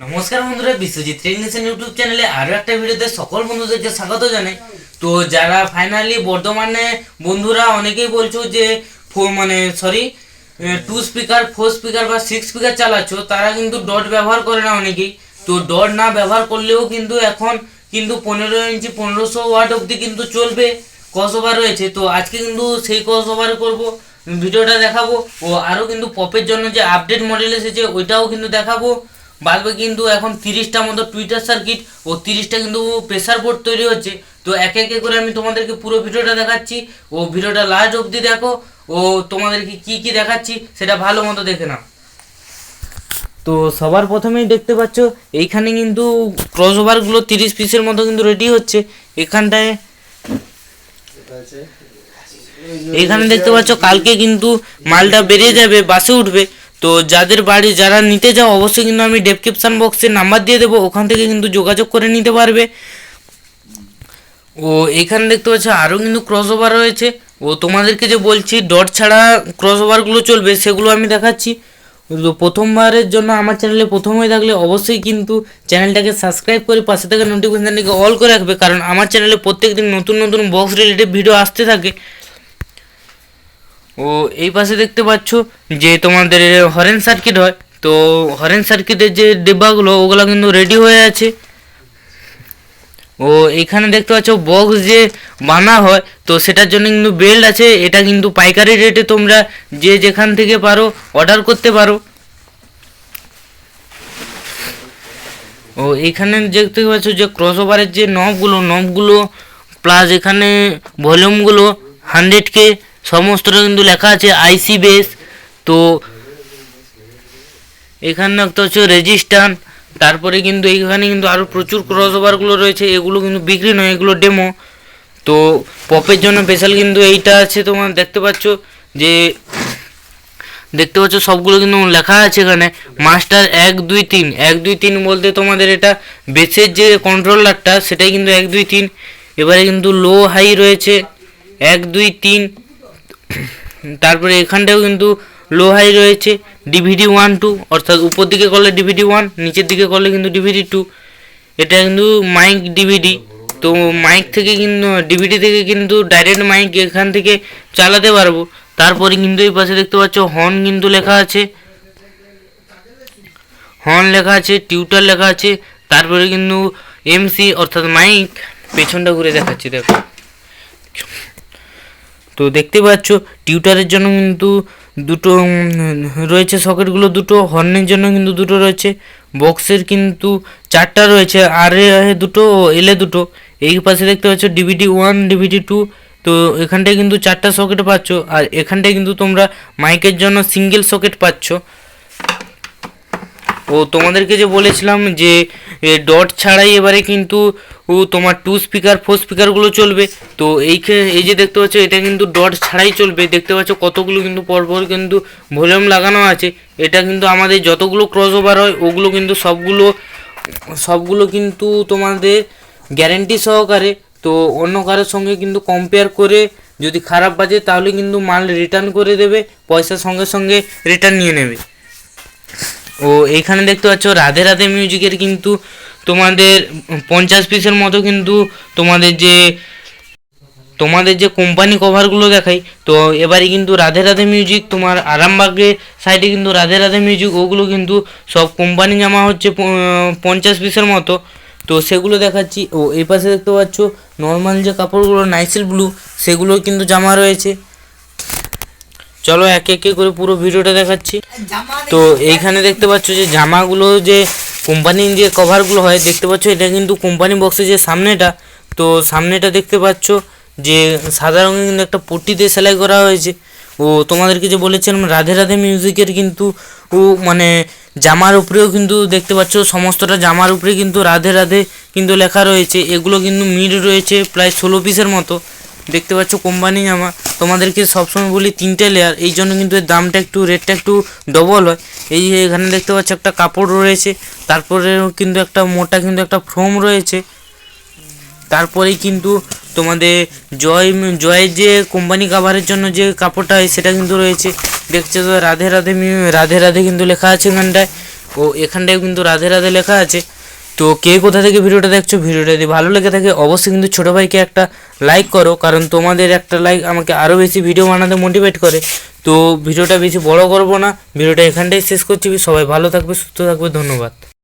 নমস্কার বন্ধুরা, Biswajit training YouTube চ্যানেলে আরও একটা ভিডিওতে সকল বন্ধুদেরকে স্বাগত জানাই। তো যারা ফাইনালি বর্তমানে বন্ধুরা অনেকেই বলছো যে, ফো- মানে sorry two speaker four speaker বা সিক্স স্পিকার চালাচ্ছ, তারা কিন্তু ডট ব্যবহার করে না অনেকেই। তো ডট না ব্যবহার করলেও কিন্তু এখন কিন্তু পনেরো ইঞ্চি পনেরোশো ওয়াট অবধি কিন্তু চলবে ক্রস ওভার রয়েছে। তো আজকে কিন্তু সেই ক্রস ওভার করব, ভিডিওটা দেখাবো, ও আরও কিন্তু পপের জন্য যে আপডেট মডেল এসেছে, ওইটাও কিন্তু দেখাবো। বাদবে কিন্তু এখন তিরিশটা মতো টুইটার সার্কিট ও তিরিশটা কিন্তু প্রেসার বোর্ড তৈরি হচ্ছে। তো একে একে করে আমি তোমাদেরকে পুরো ভিডিওটা দেখাচ্ছি। ও ভিডিওটা লাস্ট অবধি দেখো। ও তোমাদেরকে কি কি দেখাচ্ছি সেটা ভালো মতো দেখে নাও। তো সবার প্রথমেই দেখতে পাচ্ছ, এইখানে কিন্তু ক্রস ওভারগুলো তিরিশ পিসের মতো কিন্তু রেডি হচ্ছে। এখানটায় এখানে দেখতে পাচ্ছ, কালকে কিন্তু মালটা বেরিয়ে যাবে বাসে উঠবে। তো যাদের বাড়ি যারা নিতে চাও অবশ্যই কিন্তু আমি ডেসক্রিপশন বক্সে নাম্বার দিয়ে দেবো, ওখান থেকে কিন্তু যোগাযোগ করে নিতে পারবে। ও, এখানে দেখতে পাচ্ছ আরও কিন্তু ক্রস ওভার রয়েছে। ও, তোমাদেরকে যে বলছি ডট ছাড়া ক্রস ওভারগুলো চলবে, সেগুলো আমি দেখাচ্ছি। তো প্রথমবারের জন্য আমার চ্যানেলে প্রথম হয়ে থাকলে অবশ্যই কিন্তু চ্যানেলটাকে সাবস্ক্রাইব করে পাশে থেকে নোটিফিকেশানটিকে অল করে রাখবে, কারণ আমার চ্যানেলে প্রত্যেকদিন নতুন নতুন বক্স রিলেটেড ভিডিও আসতে থাকে। ও এই পাশে দেখতে পাচ্ছ যে তোমাদের হরেন সার্কিট হয়। তো হরেন সার্কিটের যে ডিব্বাগুলো, ওগুলো কিন্তু রেডি হয়ে আছে। ও এখানে দেখতে পাচ্ছ বক্স যে বানা হয়, তো সেটার জন্য কিন্তু বেল্ট আছে। এটা কিন্তু পাইকারি রেটে তোমরা যে যেখান থেকে পারো অর্ডার করতে পারো। ও এখানে দেখতে পাচ্ছ যে ক্রস ওভারের যে নবগুলো নবগুলো প্লাস এখানে ভলিউমগুলো হান্ড্রেড কে সমস্তটা কিন্তু লেখা আছে আইসি বেস তো এখানে একটা হচ্ছে রেজিস্ট্যান্ট তারপরে কিন্তু এইখানে কিন্তু আরও প্রচুর ক্রস ওভারগুলো রয়েছে, এগুলো কিন্তু বিক্রি নয়, এগুলো ডেমো তো পপের জন্য স্পেশাল কিন্তু এইটা আছে তোমার, দেখতে পাচ্ছ যে, দেখতে পাচ্ছ সবগুলো কিন্তু লেখা আছে এখানে। মাস্টার এক, দুই, তিন, এক, দুই, তিন বলতে তোমাদের এটা বেসের যে কন্ট্রোলারটা সেটাই কিন্তু এক, দুই, তিন। এবারে কিন্তু লো হাই রয়েছে, এক, দুই, তিন তারপরে এখানটাও কিন্তু লো হাই রয়েছে ডিভিডি ওয়ান টু অর্থাৎ উপর দিকে করলে ডিভিডি ওয়ান নিচের দিকে করলে কিন্তু ডিভিডি টু এটা কিন্তু মাইক ডিভিডি তো মাইক থেকে কিন্তু ডিভিডি থেকে কিন্তু ডাইরেক্ট মাইক এখান থেকে চালাতে পারব। তারপরে কিন্তু এই পাশে দেখতে পাচ্ছ হর্ন কিন্তু লেখা আছে। হর্ন লেখা আছে টিউটার লেখা আছে, তারপরে কিন্তু এমসি অর্থাৎ মাইক পেছনটা ঘুরে দেখাচ্ছি, দেখো। তো দেখতে পাচ্ছ, টিউটারের জন্য কিন্তু দুটো রয়েছে সকেটগুলো, দুটো হর্নের জন্য কিন্তু দুটো রয়েছে, বক্সের কিন্তু চারটা রয়েছে, আর এ দুটো ও, এলে দুটো। এই পাশে দেখতে পাচ্ছ ডিভিডি ওয়ান, ডিভিডি টু, তো এখানটায় কিন্তু চারটা সকেট পাচ্ছ, আর এখানটায় কিন্তু তোমরা মাইকের জন্য সিঙ্গেল সকেট পাচ্ছ। ও তোমাদেরকে যে বলেছিলাম যে ডট ছাড়াই এবারে কিন্তু ও তোমার টু স্পিকার ফোর স্পিকারগুলো চলবে। তো এই এই যে দেখতে পাচ্ছ, এটা কিন্তু ডট ছাড়াই চলবে। দেখতে পাচ্ছ কতগুলো কিন্তু পরপর কিন্তু ভলিউম লাগানো আছে। এটা কিন্তু আমাদের যতগুলো ক্রস ওভার হয়, ওগুলো কিন্তু সবগুলো সবগুলো কিন্তু তোমাদের গ্যারেন্টি সহকারে। তো অন্য কারোর সঙ্গে কিন্তু কম্পেয়ার করে যদি খারাপ বাজে, তাহলে কিন্তু মাল রিটার্ন করে দেবে, পয়সার সঙ্গে সঙ্গে রিটার্ন নিয়ে নেবে। ও এইখানে দেখতে পাচ্ছ রাধে রাধে মিউজিকের কিন্তু তোমাদের পঞ্চাশ পিসের মতো কিন্তু তোমাদের যে তোমাদের যে কোম্পানি কভারগুলো দেখাই, তো এবারে কিন্তু রাধে রাধে মিউজিক তোমার আরামবাগে সাইডে কিন্তু রাধে রাধে মিউজিক ওগুলো কিন্তু সব কোম্পানি জামা হচ্ছে পঞ্চাশ পিসের মতো। তো সেগুলো দেখাচ্ছি। ও এই পাশে দেখতে পাচ্ছ নর্মাল যে কাপড়গুলো নাইসেল ব্লু সেগুলো কিন্তু জামা রয়েছে। চলো একে একে করে পুরো ভিডিওটা দেখাচ্ছি। তো এইখানে দেখতে পাচ্ছ যে জামাগুলো যে কোম্পানির যে কভারগুলো হয়, দেখতে পাচ্ছ এটা কিন্তু কোম্পানি বক্সের যে সামনেটা, তো সামনেটা দেখতে পাচ্ছ যে সাদা রঙের কিন্তু একটা পট্টি দিয়ে সেলাই করা হয়েছে। ও তোমাদেরকে যে বলেছিলাম, রাধে রাধে মিউজিকের কিন্তু ও মানে জামার উপরেও কিন্তু দেখতে পাচ্ছ, সমস্তটা জামার উপরে কিন্তু রাধে রাধে কিন্তু লেখা রয়েছে। এগুলো কিন্তু মিড রয়েছে প্রায় ষোলো পিসের মতো। দেখতে পাচ্ছ কোম্পানি জামা। তোমাদেরকে সবসময় বলি তিনটে লেয়ার এই জন্য কিন্তু এর দামটা একটু রেটটা একটু ডবল হয়। এই এখানে দেখতে পাচ্ছ একটা কাপড় রয়েছে তারপরেও কিন্তু একটা মোটা কিন্তু একটা ফ্রম রয়েছে। তারপরেই কিন্তু তোমাদের জয়, জয়ের যে কোম্পানি কাভারের জন্য যে কাপড়টা হয়, সেটা কিন্তু রয়েছে। দেখছ তো রাধে রাধে রাধে রাধে কিন্তু লেখা আছে এখানটায়। ও, এখানটায় কিন্তু রাধে রাধে লেখা আছে। তো কে কোথা থেকে ভিডিওটা দেখছ, ভিডিওটা যদি ভালো লেগে থাকে, অবশ্যই কিন্তু ছোটো ভাইকে একটা লাইক করো, কারণ তোমাদের একটা লাইক আমাকে আরও বেশি ভিডিও বানাতে মোটিভেট করে। তো ভিডিওটা বেশি বড় করব না, ভিডিওটা এখানটাই শেষ করছি, সবাই ভালো থাকবে, সুস্থ থাকবে, ধন্যবাদ।